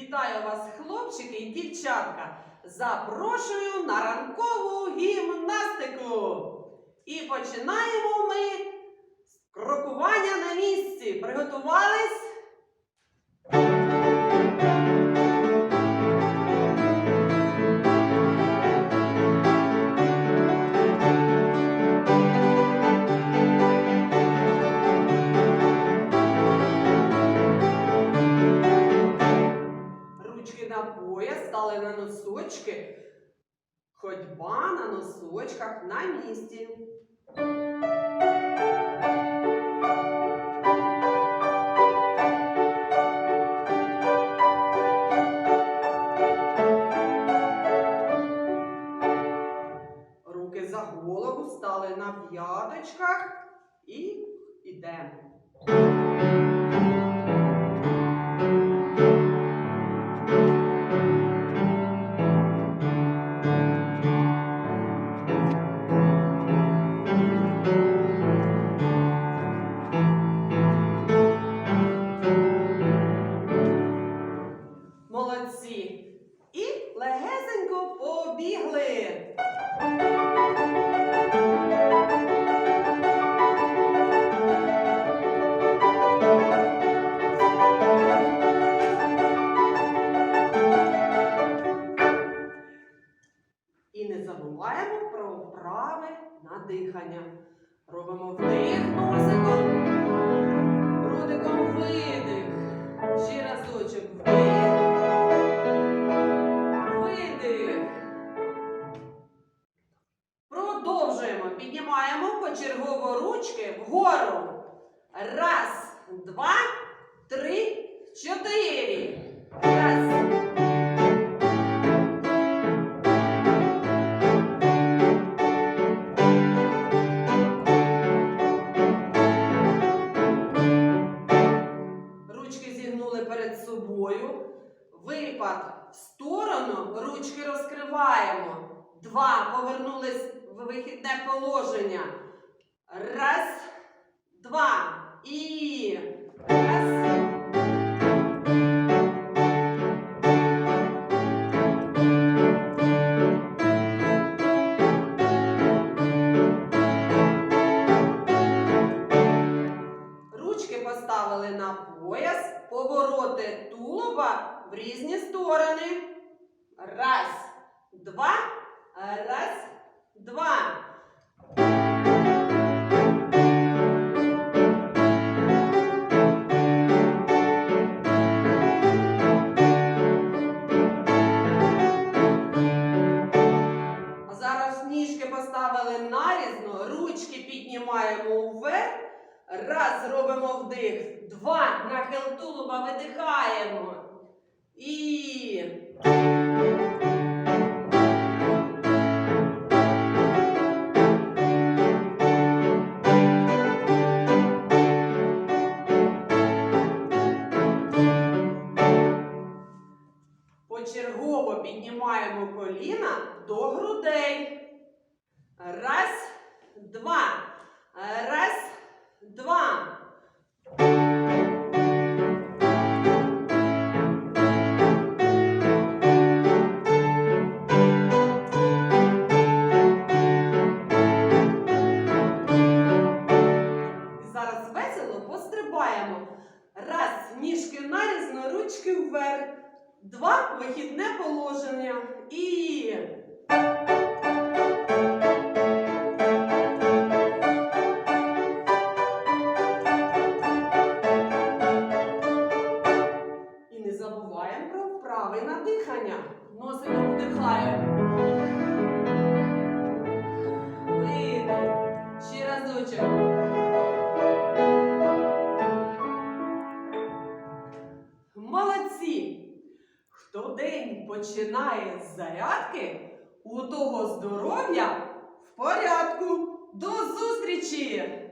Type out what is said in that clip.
Вітаю вас, хлопчики і дівчатка! Запрошую на ранкову гімнастику. І починаємо ми з крокування на місці. Приготувались? Стали на носочки. Ходьба на носочках на місці. Руки за голову стали на п'яточках і йдемо. Дихання. Робимо вдих носиком, ротиком видих. Ще разочок вдих. Видих. Продовжуємо. Піднімаємо почергово ручки вгору. Раз, два, три, чотири. Випад в сторону, ручки розкриваємо. Два. Повернулись в вихідне положення. Раз, два. І раз. Ручки поставили на пояс, повороти тулуба в різні сторони. Раз, два, раз, два. Зараз ніжки поставили нарізно, ручки піднімаємо вверх. Раз, робимо вдих. Два. Нахил тулуба видихаємо. І. Почергово піднімаємо коліна до грудей. Раз, два. Ніжки нарізно, ручки вверх. Два, вихідне положення. І. І не забуваємо про вправи на дихання. Носиком вдихаємо. Видих. Ще разочок. Починає з зарядки, у того здоров'я в порядку. До зустрічі!